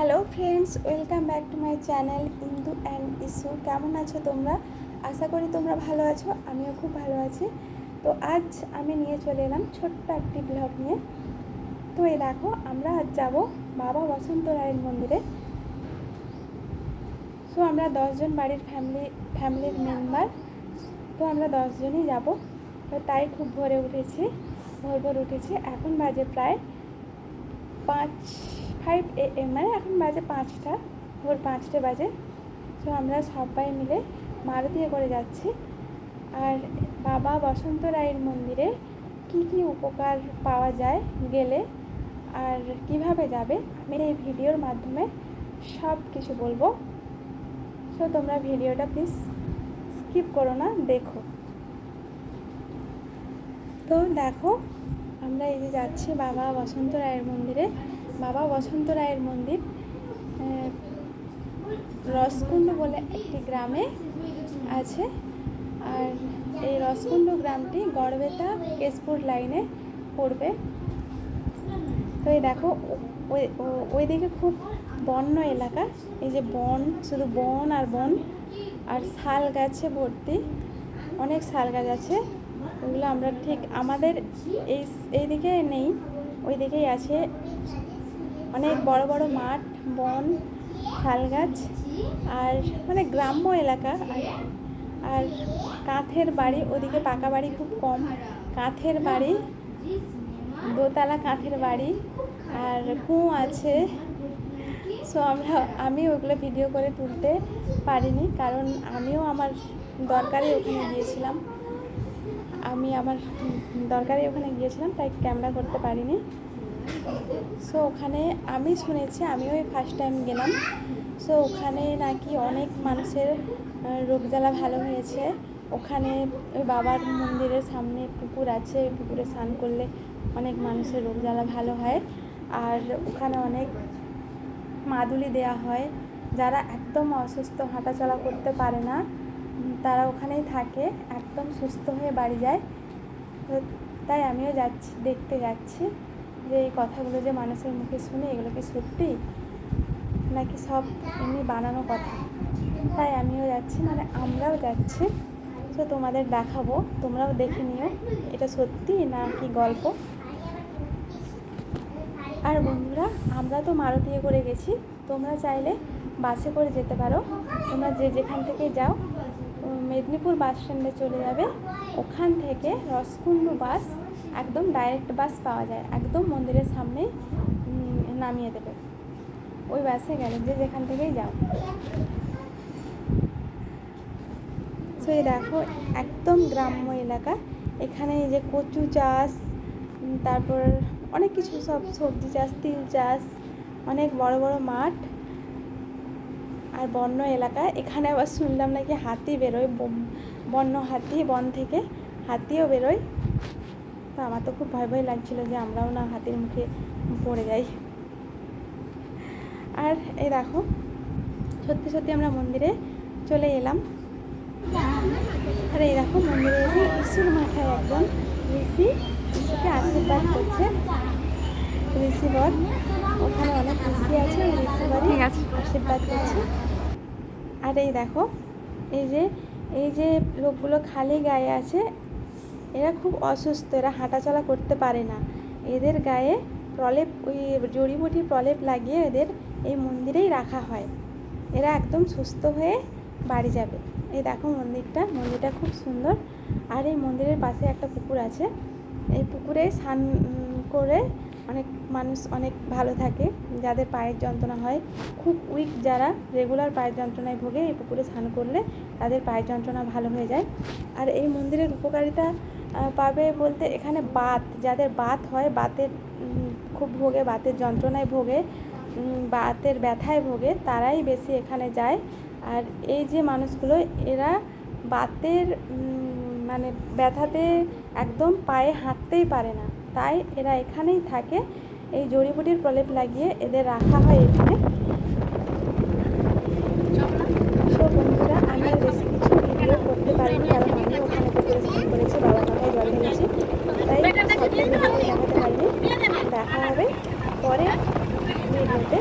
Hello friends welcome back to my channel Indu and Ishu কেমন আছো তোমরা? আশা করি তোমরা ভালো আছো, আমিও খুব ভালো আছি। তো আজ আমি নিয়ে চলে এলাম ছোট্ট একটি ব্লগ নিয়ে। তো এই দেখো, আমরা আজ যাব বাবা বসন্ত রায়ের মন্দিরে। তো আমরা দশজন বাড়ির ফ্যামিলি ফ্যামিলির মেম্বার তো আমরা দশজনই যাব। তো তাই খুব ভোরে উঠেছি, ভোর ভোর উঠেছি। এখন বাজে প্রায় পাঁচ ফাইভ এ এম মানে এখন বাজে পাঁচটা, ভোর পাঁচটা বাজে। তো আমরা সবাই মিলে মারুতিয়ে করে যাচ্ছি। আর বাবা বসন্ত রায়ের মন্দিরে কি কি উপকার পাওয়া যায় গেলে আর কীভাবে যাবে, আমি এই ভিডিওর মাধ্যমে সব কিছু বলব। সো তোমরা ভিডিওটা প্লিজ স্কিপ করো না, দেখো। তো দেখো, আমরা এই যে যাচ্ছি বাবা বসন্ত রায়ের মন্দিরে। বাবা বসন্ত রায়ের মন্দির রসকুণ্ড বলে একটি গ্রামে আছে। আর এই রসকুণ্ড গ্রামটি গড়বেতা কেশপুর লাইনে পড়বে। তো এই দেখো, ওই ওইদিকে খুব বন্য এলাকা। এই যে বন, শুধু বন আর বন। আর শাল গাছে ভর্তি, অনেক শাল গাছ আছে। ওগুলো আমরা ঠিক আমাদের এই, এইদিকে নেই ওই দিকেই আছে অনেক বড় বড় মাঠ, বন শাল গাছ আর মানে গ্রাম্য এলাকা। আর কাঁথের বাড়ি, ওদিকে পাকা বাড়ি খুব কম। কাঁথের বাড়ি, দোতলা কাঁথের বাড়ি আর কুঁ আছে। সো আমরা, আমি ওগুলো ভিডিও করে তুলতে পারিনি কারণ আমিও আমার দরকারে ওখানে গিয়েছিলাম। আমি আমার দরকারে ওখানে গিয়েছিলাম, তাই ক্যামেরা করতে পারিনি। সো ওখানে আমি শুনেছি, আমিও এই ফার্স্ট টাইম গেলাম। সো ওখানে নাকি অনেক মানুষের রোগ জ্বালা ভালো হয়েছে। ওখানে ওই বাবার মন্দিরের সামনে পুকুর আছে, ওই পুকুরে স্নান করলে অনেক মানুষের রোগ জ্বালা ভালো হয়। আর ওখানে অনেক মাদুলি দেয়া হয়। যারা একদম অসুস্থ, হাঁটাচলা করতে পারে না তারা ওখানেই থাকে, একদম সুস্থ হয়ে বাড়ি যায়। তাই আমিও যাচ্ছি, দেখতে যাচ্ছি। যে এই কথাগুলো যে মানুষের মুখে শুনে এগুলো কি সত্যি? নাকি সব এমনি বানানো কথা? তাই আমিও যাচ্ছি মানে আমরাও যাচ্ছি। তো তোমাদের দেখাবো, তোমরাও দেখে নিও এটা সত্যি না কি গল্প। আর বন্ধুরা, আমরা তো মারুতিয়ে করে গেছি। তোমরা চাইলে বাসে করে যেতে পারো। তোমরা যে যেখান থেকে যাও মেদিনীপুর বাস স্ট্যান্ডে চলে যাবে। ওখান থেকে রসকুন্ডু বাস একদম ডাইরেক্ট বাস পাওয়া যায়। একদম মন্দিরের সামনে নামিয়ে দেবে। ওই বাসে গেলে যে যেখান থেকেই যাও। সো এই দেখো, একদম গ্রাম্য এলাকা। এখানে যে কচু চাষ তারপর অনেক কিছু সব, সবজি চাষ, তিল চাষ, অনেক বড় বড় মাঠ আর বন্য এলাকা। এখানে আবার শুনলাম নাকি হাতি বেরোয় বন্য হাতি, বন থেকে হাতিও বেরোয়। তো আমার তো খুব ভয় ভয় লাগছিল যে আমরাও না হাতির মুখে পড়ে যাই। আর এই দেখো সত্যি সত্যি আমরা মন্দিরে চলে এলাম। আর এই দেখো মন্দিরে এসে ইসুর মাথায় একজন ঋষি ঋষিকে আশীর্বাদ করছে। ঋষি বর ওখানে অনেক ঋষি আছে ওই ঋষি বরই ঠিক আশীর্বাদ করছে। আর এই দেখো এই যে এই যে লোকগুলো খালি গায়ে আছে এরা খুব অসুস্থ, এরা হাঁটাচলা করতে পারে না। এদের গায়ে প্রলেপ, ওই জড়িবুটি প্রলেপ লাগিয়ে এদের এই মন্দিরেই রাখা হয়। এরা একদম সুস্থ হয়ে বাড়ি যাবে। এই দেখো মন্দিরটা মন্দিরটা খুব সুন্দর। আর এই মন্দিরের পাশে একটা পুকুর আছে। এই পুকুরে স্নান করে অনেক মানুষ অনেক ভালো থাকে। যাদের পায়ের যন্ত্রণা হয়, খুব উইক যারা রেগুলার পায়ের যন্ত্রণায় ভোগে, এই পুকুরে স্নান করলে তাদের পায়ের যন্ত্রণা ভালো হয়ে যায়। আর এই মন্দিরের উপকারিতা পাবে বলতে এখানে বাত, যাদের বাত হয় বাতের খুব ভোগে, বাতের যন্ত্রণায় ভোগে বাতের ব্যথায় ভোগে, তারাই বেশি এখানে যায়। আর এই যে মানুষগুলো, এরা বাতের মানে ব্যথাতে একদম পায়ে হাঁটতেই পারে না। তাই এরা এখানেই থাকে। এই জড়িবুটির প্রলেপ লাগিয়ে এদের রাখা হয় এখানে সো বন্ধুরা আমি আর বেশি কিছু ভিডিও করতে পারিনি কারণ আমি ওখানে পুকুরে স্নান করেছি বাবার মাথায় জল ঢেলেছি তাই সবটা ভিডিও দেখাতে পারিনি দেখা হবে পরে ভিডিওতে